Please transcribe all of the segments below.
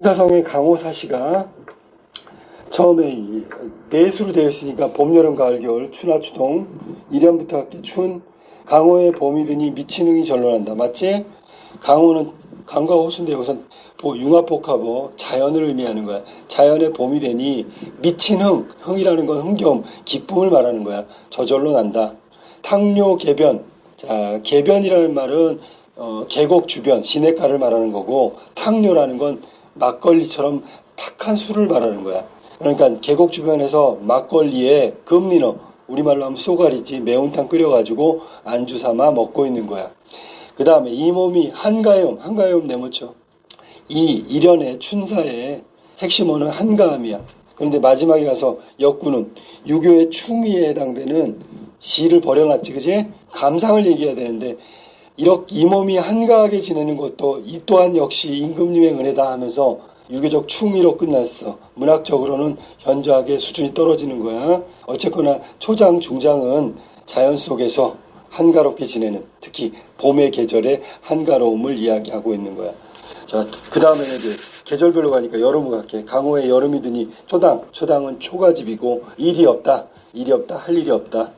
사성의 강호사시가 처음에 이 매수로 되어 있으니까 봄, 여름, 가을, 겨울, 추나 추동, 일년부터 학기 춘, 강호의 봄이 드니 미친흥이 전론한다. 맞지? 강호는 강과 호수인데 여기서 보- 융합복합어 자연을 의미하는 거야. 자연의 봄이 되니 미친흥, 흥이라는 건 흥겨움, 기쁨을 말하는 거야. 저절로 난다. 탕료 개변. 자, 개변이라는 말은 어, 계곡 주변, 시냇가를 말하는 거고 탕료라는 건 막걸리처럼 탁한 술을 말하는 거야. 그러니까 계곡 주변에서 막걸리에 금리너 우리말로 하면 쏘가리지 매운탕 끓여가지고 안주 삼아 먹고 있는 거야. 그 다음에 이 몸이 한가염, 한가염 내놓죠. 이 일연의 춘사의 핵심어는 한가함이야. 그런데 마지막에 가서 역구는 유교의 충의에 해당되는 시를 버려놨지, 그지? 감상을 얘기해야 되는데 이렇게 이 몸이 한가하게 지내는 것도 이 또한 역시 임금님의 은혜다 하면서 유교적 충의로 끝났어. 문학적으로는 현저하게 수준이 떨어지는 거야. 어쨌거나 초장, 중장은 자연 속에서 한가롭게 지내는 특히 봄의 계절의 한가로움을 이야기하고 있는 거야. 자, 그 다음에는 이제 계절별로 가니까 여름으로 갈게. 강호에 여름이 드니 초당, 초당은 초가집이고 일이 없다, 일이 없다, 할 일이 없다.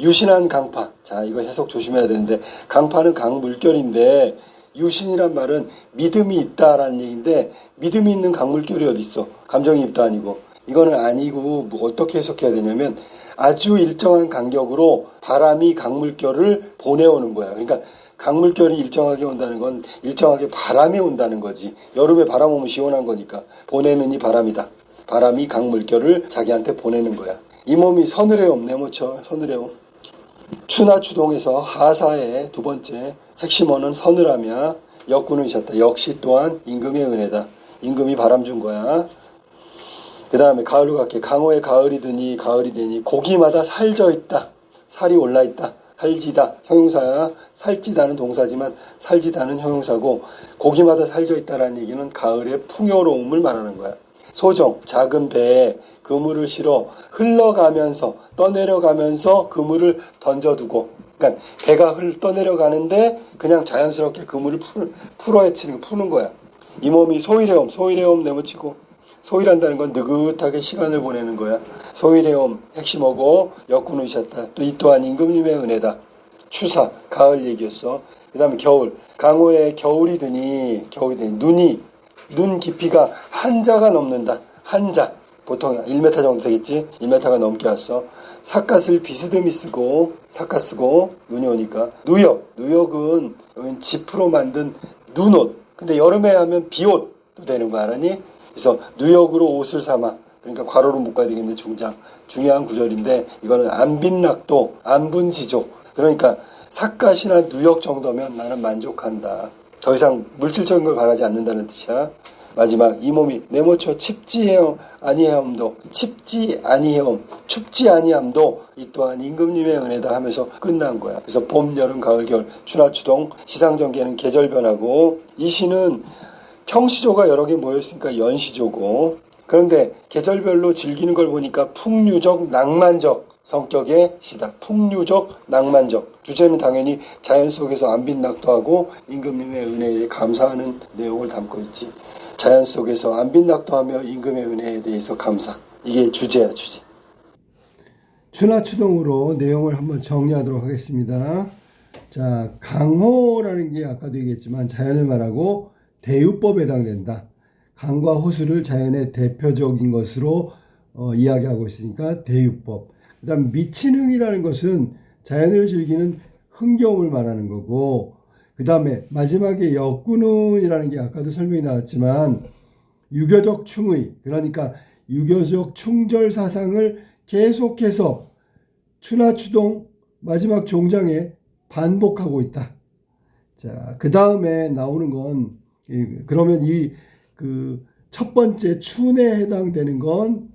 유신한 강파. 자, 이거 해석 조심해야 되는데 강파는 강물결인데 유신이란 말은 믿음이 있다라는 얘기인데 믿음이 있는 강물결이 어디 있어? 감정이입도 아니고 이거는 아니고 뭐 어떻게 해석해야 되냐면 아주 일정한 간격으로 바람이 강물결을 보내오는 거야. 그러니까 강물결이 일정하게 온다는 건 일정하게 바람이 온다는 거지. 여름에 바람 오면 시원한 거니까 보내는 이 바람이다. 바람이 강물결을 자기한테 보내는 거야. 이 몸이 서늘해옴 네모쳐 서늘해옴. 추나 추동에서 하사의 두 번째 핵심어는 서늘하며 역군을 셨다 역시 또한 임금의 은혜다. 임금이 바람 준 거야. 그 다음에 가을로 갈게. 강호의 가을이 드니 가을이 되니 고기마다 살져 있다. 살이 올라 있다. 살지다 형용사야. 살지다는 동사지만 살지다는 형용사고 고기마다 살져 있다라는 얘기는 가을의 풍요로움을 말하는 거야. 소정 작은 배에 그물을 실어 흘러가면서 떠내려가면서 그물을 던져두고 그러니까 배가 흘 떠내려가는데 그냥 자연스럽게 그물을 풀, 풀어 헤치는 거 푸는 거야. 이 몸이 소일해옴 소일해옴 내모치고 소일한다는 건 느긋하게 시간을 보내는 거야. 소일해옴 핵심어고 역군의셨다. 또 이 또한 임금님의 은혜다. 추사 가을 얘기였어. 그 다음에 겨울 강호에 겨울이 드니 겨울이 드니 눈이 눈 깊이가 한자가 넘는다. 한자 보통 1m 정도 되겠지. 1m가 넘게 왔어. 삿갓을 비스듬히 쓰고 삿갓 쓰고 눈이 오니까 누역 누역은 지프로 만든 눈옷. 근데 여름에 하면 비옷도 되는 거 알았니? 그래서 누역으로 옷을 삼아 그러니까 괄호로 묶어야 되겠는데 중장 중요한 구절인데 이거는 안빈낙도 안분지족 그러니까 삿갓이나 누역 정도면 나는 만족한다. 더 이상 물질적인 걸 바라지 않는다는 뜻이야. 마지막 이 몸이 네모쳐 칩지해요 아니해엄도 칩지 아니해엄 춥지 아니함도 이 또한 임금님의 은혜다 하면서 끝난 거야. 그래서 봄, 여름, 가을, 겨울, 추나 추동 시상전개는 계절 변하고 이 시는 평시조가 여러 개 모였으니까 연시조고 그런데 계절별로 즐기는 걸 보니까 풍류적 낭만적 성격의 시다. 풍류적 낭만적 주제는 당연히 자연 속에서 안빈낙도 하고 임금님의 은혜에 감사하는 내용을 담고 있지. 자연 속에서 안빈낙도 하며 임금의 은혜에 대해서 감사. 이게 주제야 주제. 추나추동으로 내용을 한번 정리하도록 하겠습니다. 자, 강호라는 게 아까도 얘기했지만 자연을 말하고 대유법에 해당된다. 강과 호수를 자연의 대표적인 것으로 어, 이야기하고 있으니까 대유법. 그다음 미친흥이라는 것은 자연을 즐기는 흥겨움을 말하는 거고 그 다음에 마지막에 역군운이라는 게 아까도 설명이 나왔지만 유교적 충의 그러니까 유교적 충절 사상을 계속해서 추나추동 마지막 종장에 반복하고 있다. 자, 그 다음에 나오는 건 이- 그러면 이 그 첫 번째 춘에 해당되는 건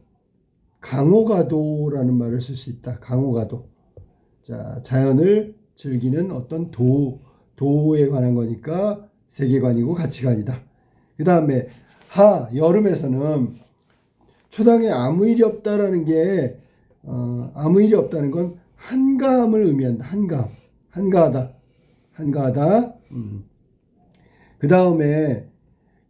강호가도라는 말을 쓸 수 있다. 강호가도. 자, 자연을 즐기는 어떤 도 도에 관한 거니까 세계관이고 가치관이다. 그 다음에 하 여름에서는 초당에 아무 일이 없다라는 게 어, 아무 일이 없다는 건 한가함을 의미한다. 한가함, 한가하다, 한가하다. 음. 그 다음에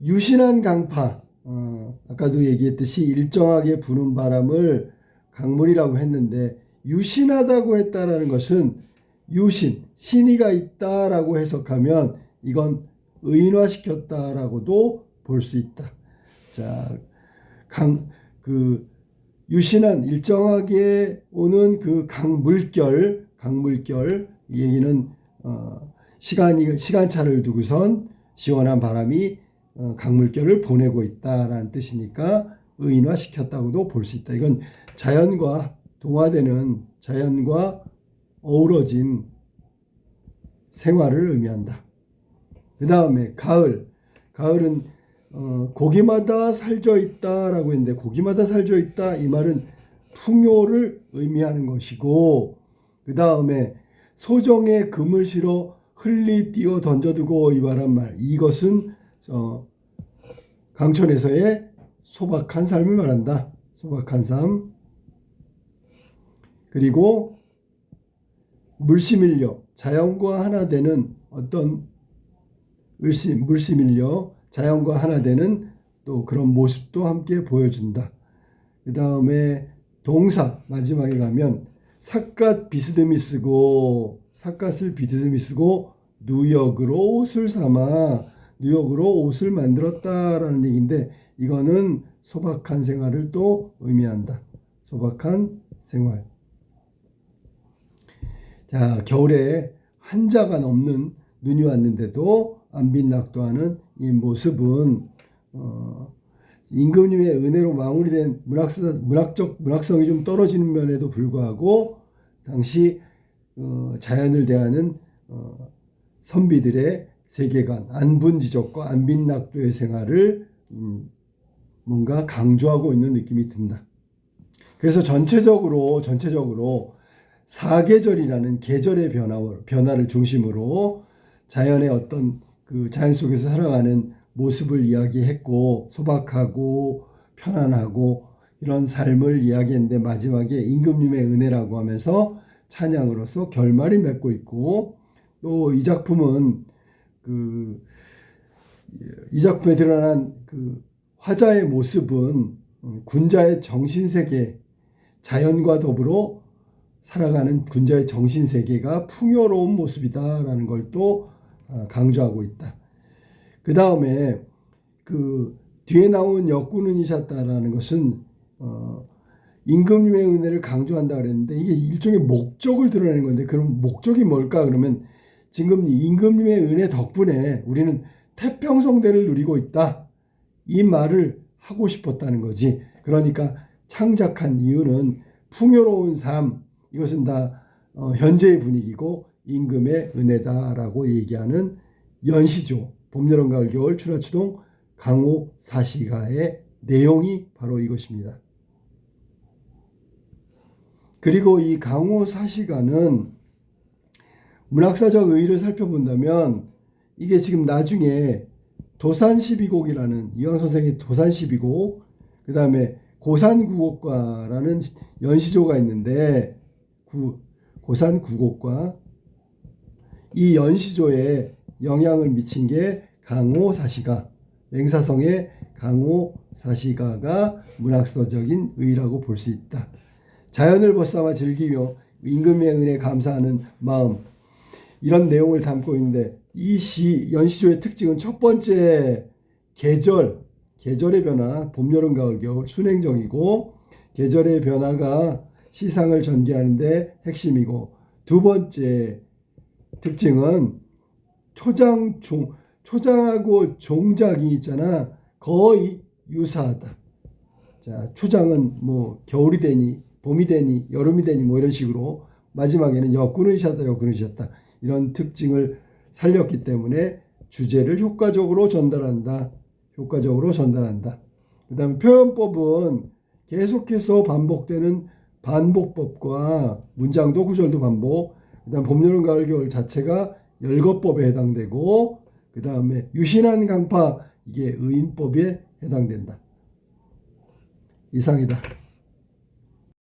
유신한 강파, 어, 아까도 얘기했듯이 일정하게 부는 바람을 강물이라고 했는데 유신하다고 했다라는 것은 유신, 신이가 있다라고 해석하면 이건 의인화시켰다라고도 볼 수 있다. 자, 강, 그, 유신한 일정하게 오는 그 강물결, 강물결, 이 얘기는, 어, 시간이, 시간차를 두고선 시원한 바람이 어, 강물결을 보내고 있다라는 뜻이니까 의인화시켰다고도 볼 수 있다. 이건 자연과 동화되는 자연과 어우러진 생활을 의미한다. 그 다음에 가을. 가을은 어, 고기마다 살져 있다라고 했는데 고기마다 살져 있다 이 말은 풍요를 의미하는 것이고 그 다음에 소정에 금을 실어 흘리 띄어 던져두고 이 말한 말 이것은 어, 강촌에서의 소박한 삶을 말한다. 소박한 삶. 그리고 물시밀려 자연과 하나 되는 어떤 물시, 물시밀려 자연과 하나 되는 또 그런 모습도 함께 보여준다. 그 다음에 동사 마지막에 가면 삿갓 비스듬히 쓰고 삿갓을 비스듬히 쓰고 누역으로 옷을 삼아 뉴욕으로 옷을 만들었다라는 얘기인데 이거는 소박한 생활을 또 의미한다. 소박한 생활. 자, 겨울에 한자가 넘는 눈이 왔는데도 안 빛낙도하는 이 모습은 어, 임금님의 은혜로 마무리된 문학사, 문학적 문학성이 좀 떨어지는 면에도 불구하고 당시 어, 자연을 대하는 어, 선비들의 세계관, 안분 지적과 안빈 낙도의 생활을 음, 뭔가 강조하고 있는 느낌이 든다. 그래서 전체적으로 전체적으로 사계절이라는 계절의 변화, 변화를 중심으로 자연의 어떤 그 자연 속에서 살아가는 모습을 이야기했고 소박하고 편안하고 이런 삶을 이야기했는데 마지막에 임금님의 은혜라고 하면서 찬양으로서 결말이 맺고 있고 또 이 작품은 그 이 작품에 드러난 그 화자의 모습은 어, 군자의 정신 세계, 자연과 더불어 살아가는 군자의 정신 세계가 풍요로운 모습이다라는 걸또 어, 강조하고 있다. 그 다음에 그 뒤에 나온 역군은이셨다라는 것은 어 임금님의 은혜를 강조한다 그랬는데 이게 일종의 목적을 드러내는 건데 그럼 목적이 뭘까 그러면 지금 임금님의 은혜 덕분에 우리는 태평성대를 누리고 있다. 이 말을 하고 싶었다는 거지. 그러니까 창작한 이유는 풍요로운 삶, 이것은 다 어, 현재의 분위기고 임금의 은혜다라고 얘기하는 연시조, 봄, 여름, 가을, 겨울, 추라, 추동, 강호, 사시가의 내용이 바로 이것입니다. 그리고 이 강호 사시가는 문학사적 의의를 살펴본다면 이게 지금 나중에 도산시비곡이라는 이왕 선생의 도산시비곡 그 다음에 고산구곡과라는 연시조가 있는데 구, 고산구곡과 이 연시조에 영향을 미친 게 강호사시가 맹사성의 강호사시가가 문학서적인 의라고 볼 수 있다. 자연을 벗삼아 즐기며 임금의 은혜 감사하는 마음 이런 내용을 담고 있는데 이 시 연시조의 특징은 첫 번째 계절 계절의 변화 봄 여름 가을 겨울 순행적이고 계절의 변화가 시상을 전개하는데 핵심이고 두 번째 특징은 초장 종 초장하고 종작이 있잖아 거의 유사하다. 자 초장은 뭐 겨울이 되니 봄이 되니 여름이 되니 뭐 이런 식으로 마지막에는 역군의셨다 역군의셨다 이런 특징을 살렸기 때문에 주제를 효과적으로 전달한다. 효과적으로 전달한다. 그 다음에 표현법은 계속해서 반복되는 반복법과 문장도 구절도 반복, 그 다음 봄, 여름, 가을, 겨울 자체가 열거법에 해당되고, 그 다음에 유신한 강파, 이게 의인법에 해당된다. 이상이다.